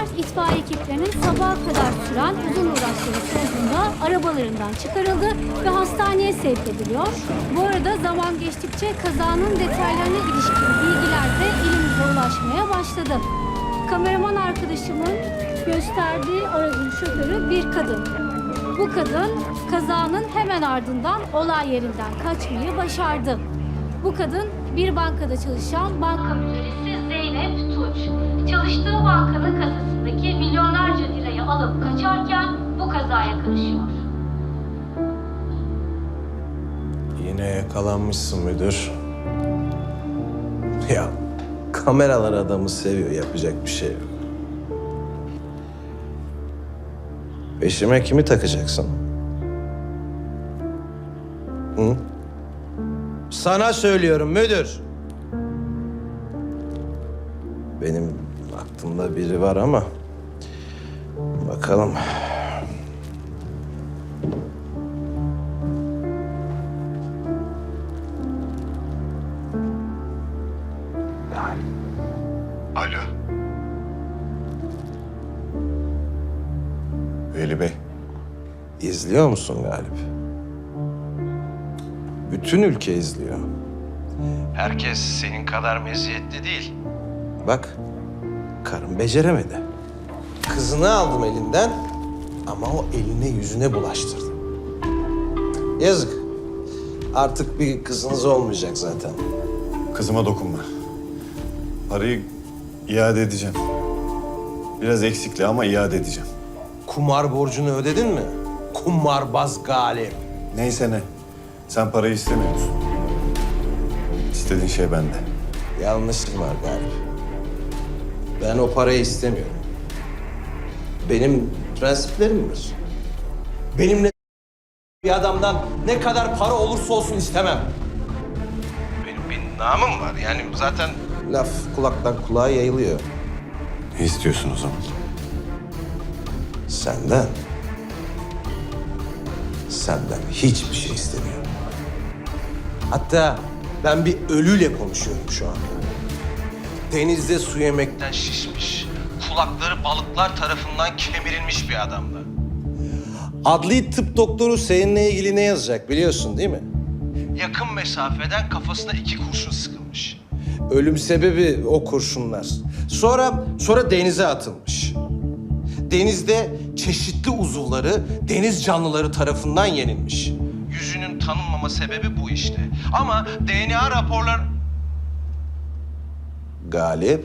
Yaralılar itfaiye ekiplerinin sabaha kadar süren uzun uğraşları sonucunda arabalarından çıkarıldı ve hastaneye sevk ediliyor. Bu arada zaman geçtikçe kazanın detaylarına ilişkin bilgiler de elimize ulaşmaya başladı. Kameraman arkadaşımın gösterdiği aracın şoförü bir kadın. Bu kadın kazanın hemen ardından olay yerinden kaçmayı başardı. Bu kadın bir bankada çalışan banka müdüresi Zeynep Tunç. Çalıştığı bankanın kasasındaki milyonlarca lirayı alıp kaçarken bu kazaya karışıyor. Yine yakalanmışsın müdür. Ya kameralar adamı seviyor. Yapacak bir şey yok. Peşime kimi takacaksın? Hı? Sana söylüyorum müdür. Benim aklımda biri var ama bakalım. Alo. Veli Bey. İzliyor musun Galip? Bütün ülke izliyor. Herkes senin kadar meziyetli değil. Bak, karın beceremedi. Kızını aldım elinden ama o eline yüzüne bulaştırdı. Yazık. Artık bir kızınız olmayacak zaten. Kızıma dokunma. Parayı iade edeceğim. Biraz eksikli ama iade edeceğim. Kumar borcunu ödedin mi? Kumarbaz Galip. Neyse ne. Sen parayı istemiyor musun? İstediğin şey bende. Yanlışın var Galip. Ben o parayı istemiyorum. Benim prensiplerim var. Benimle bir adamdan ne kadar para olursa olsun istemem. Benim bir namım var. Yani zaten laf kulaktan kulağa yayılıyor. Ne istiyorsun o zaman? Senden. Senden hiçbir şey istemiyorum. Hatta ben bir ölüyle konuşuyorum şu anda. Denizde su yemekten şişmiş, kulakları balıklar tarafından kemirilmiş bir adamla. Adli tıp doktoru seninle ilgili ne yazacak biliyorsun değil mi? Yakın mesafeden kafasına iki kurşun sıkılmış. Ölüm sebebi o kurşunlar. Sonra sonra denize atılmış. Denizde çeşitli uzuvları deniz canlıları tarafından yenilmiş. Yüzünün tanınmama sebebi bu işte. Ama DNA raporlar... Galip,